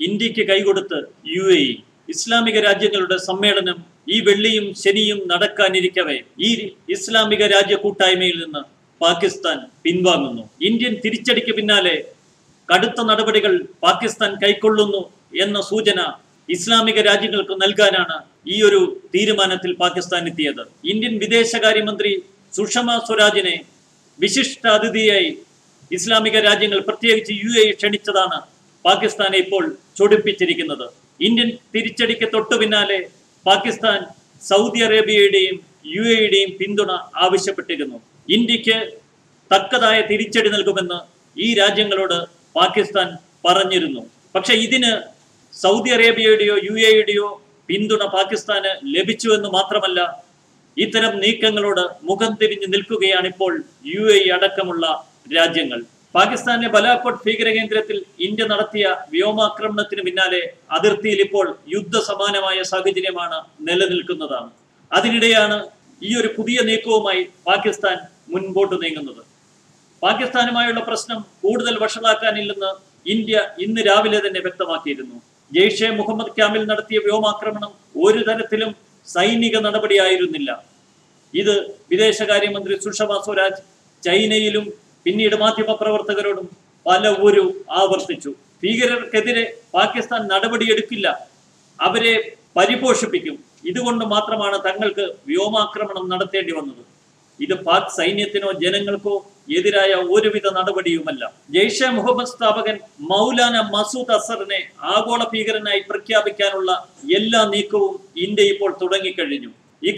ഇന്ത്യയ്ക്ക് കൈകൊടുത്ത് U A E. ഇസ്ലാമിക രാജ്യങ്ങളുടെ സമ്മേളനം ഈ വെള്ളിയും ശനിയും നടക്കാനിരിക്കവേ. ഈ ഇസ്ലാമിക രാജ്യ കൂട്ടായ്മയിൽ നിന്ന് പാകിസ്ഥാൻ പിൻവാങ്ങുന്നു. ഇന്ത്യൻ തിരിച്ചടിക്ക് പിന്നാലെ കടുത്ത നടപടികൾ പാകിസ്ഥാൻ കൈക്കൊള്ളുന്നു എന്ന സൂചന ഇസ്ലാമിക രാജ്യങ്ങൾക്ക് നൽകാനാണ് ഈ ഒരു തീരുമാനത്തിൽ പാകിസ്ഥാൻ എത്തിയത്. ഇന്ത്യൻ വിദേശകാര്യമന്ത്രി സുഷമ സ്വരാജിനെ വിശിഷ്ട അതിഥിയായി ഇസ്ലാമിക രാജ്യങ്ങൾ പ്രത്യേകിച്ച് യു എ ക്ഷണിച്ചതാണ് പാകിസ്ഥാനെ ഇപ്പോൾ ചൊടിപ്പിച്ചിരിക്കുന്നത്. ഇന്ത്യൻ തിരിച്ചടിക്ക് തൊട്ടു പിന്നാലെ പാകിസ്ഥാൻ സൗദി അറേബ്യയുടെയും യു എയുടെയും പിന്തുണ ആവശ്യപ്പെട്ടിരുന്നു ഇന്ത്യയ്ക്ക് തക്കതായ തിരിച്ചടി നൽകുമെന്ന് ഈ രാജ്യങ്ങളോട് പാകിസ്ഥാൻ പറഞ്ഞിരുന്നു. പക്ഷെ ഇതിന് സൗദി അറേബ്യയുടെയോ യു എയുടെയോ പിന്തുണ പാകിസ്ഥാന് ലഭിച്ചു എന്ന് മാത്രമല്ല ഇത്തരം നീക്കങ്ങളോട് മുഖം തിരിഞ്ഞു നിൽക്കുകയാണ് ഇപ്പോൾ യു എ അടക്കമുള്ള രാജ്യങ്ങൾ. പാകിസ്ഥാനിലെ ബലാക്കോട്ട് ഭീകര കേന്ദ്രത്തിൽ ഇന്ത്യ നടത്തിയ വ്യോമാക്രമണത്തിന് പിന്നാലെ അതിർത്തിയിൽ ഇപ്പോൾ യുദ്ധസമാനമായ സാഹചര്യമാണ് നിലനിൽക്കുന്നതാണ്. അതിനിടെയാണ് ഈ ഒരു പുതിയ നീക്കവുമായി പാകിസ്ഥാൻ മുൻപോട്ട് നീങ്ങുന്നത്. പാകിസ്ഥാനുമായുള്ള പ്രശ്നം കൂടുതൽ വഷളാക്കാനില്ലെന്ന് ഇന്ത്യ ഇന്ന് രാവിലെ തന്നെ വ്യക്തമാക്കിയിരുന്നു. ജെയ്ഷെ മുഹമ്മദ് ക്യാമ്പിൽ നടത്തിയ വ്യോമാക്രമണം ഒരു തരത്തിലും സൈനിക നടപടിയായിരുന്നില്ല. ഇത് വിദേശകാര്യമന്ത്രി സുഷമ സ്വരാജ് ചൈനയിലും പിന്നീട് മാധ്യമപ്രവർത്തകരോടും പല ഒരു ആവർത്തിച്ചു. ഭീകരർക്കെതിരെ പാകിസ്ഥാൻ നടപടിയെടുക്കില്ല. അവരെ പരിപോഷിപ്പിക്കും. ഇതുകൊണ്ട് മാത്രമാണ് തങ്ങൾക്ക് വ്യോമാക്രമണം നടത്തേണ്ടി വന്നത്. ഇത് പാക് സൈന്യത്തിനോ ജനങ്ങൾക്കോ എതിരായ ഒരുവിധ നടപടിയുമല്ല. ജെയ്ഷെ മുഹമ്മദ് സ്ഥാപകൻ മൗലാന മസൂദ് അസറിനെ ആഗോള ഭീകരനായി പ്രഖ്യാപിക്കാനുള്ള എല്ലാ നീക്കവും ഇന്ത്യ ഇപ്പോൾ തുടങ്ങിക്കഴിഞ്ഞു.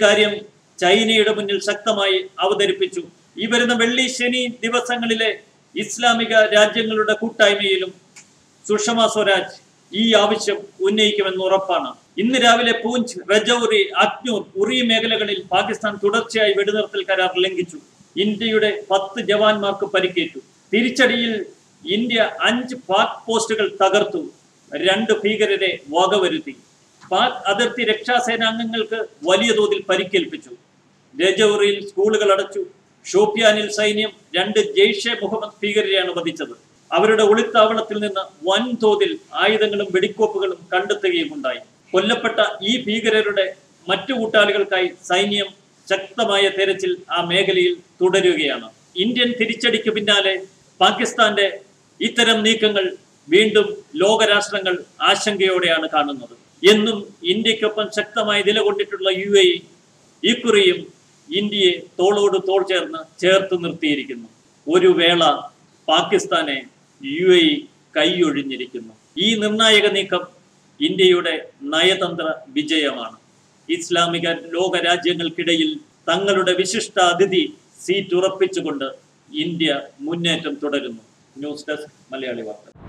കാര്യം ചൈനയുടെ മുന്നിൽ ശക്തമായി അവതരിപ്പിച്ചു. ഈ വരുന്ന വെള്ളി ശനി ദിവസങ്ങളിലെ ഇസ്ലാമിക രാജ്യങ്ങളുടെ കൂട്ടായ്മയിലും സുഷമ സ്വരാജ് ഈ ആവശ്യം ഉന്നയിക്കുമെന്ന് ഉറപ്പാണ്. ഇന്ന് രാവിലെ പൂഞ്ച് രജൌരി അഗ്നൂർ ഉറി മേഖലകളിൽ പാകിസ്ഥാൻ തുടർച്ചയായി വെടിനിർത്തൽ കരാർ ലംഘിച്ചു. ഇന്ത്യയുടെ പത്ത് ജവാന്മാർക്ക് പരിക്കേറ്റു. തിരിച്ചടിയിൽ ഇന്ത്യ അഞ്ച് പാക് പോസ്റ്റുകൾ തകർത്തു. രണ്ട് ഭീകരരെ വകവരുത്തി. പാക് അതിർത്തി രക്ഷാസേനാംഗങ്ങൾക്ക് വലിയ തോതിൽ പരിക്കേൽപ്പിച്ചു. രജൌറിയിൽ സ്കൂളുകൾ അടച്ചു. ഷോപ്പിയാനിൽ സൈന്യം രണ്ട് ജെയ്ഷെ മുഹമ്മദ് ഭീകരരെയാണ് വധിച്ചത് അവരുടെ ഒളിത്താവളത്തിൽ നിന്ന് വൻതോതിൽ ആയുധങ്ങളും വെടിക്കോപ്പുകളും കണ്ടെത്തുകയും ഉണ്ടായി കൊല്ലപ്പെട്ട ഈ ഭീകരരുടെ മറ്റു കൂട്ടാളികൾക്കായി സൈന്യം ശക്തമായ തെരച്ചിൽ ആ മേഖലയിൽ തുടരുകയാണ്. ഇന്ത്യൻ തിരിച്ചടിക്ക് പിന്നാലെ പാകിസ്ഥാന്റെ ഇത്തരം നീക്കങ്ങൾ വീണ്ടും ലോകരാഷ്ട്രങ്ങൾ ആശങ്കയോടെയാണ് കാണുന്നത്. എന്നും ഇന്ത്യക്കൊപ്പം ശക്തമായി നിലകൊണ്ടിട്ടുള്ള യു എ ഇക്കുറിയും ഇന്ത്യയെ തോളോട് തോൾ ചേർന്ന് ചേർത്ത് നിർത്തിയിരിക്കുന്നു. ഒരു വേള പാകിസ്ഥാനെ യു എ കൈയൊഴിഞ്ഞിരിക്കുന്നു. ഈ നിർണായക നീക്കം ഇന്ത്യയുടെ നയതന്ത്ര വിജയമാണ്. ഇസ്ലാമിക ലോക രാജ്യങ്ങൾക്കിടയിൽ തങ്ങളുടെ വിശിഷ്ട അതിഥി സീറ്റ് ഉറപ്പിച്ചുകൊണ്ട് ഇന്ത്യ മുന്നേറ്റം തുടരുന്നു. ന്യൂസ് ഡെസ്ക് മലയാളി വാർത്ത.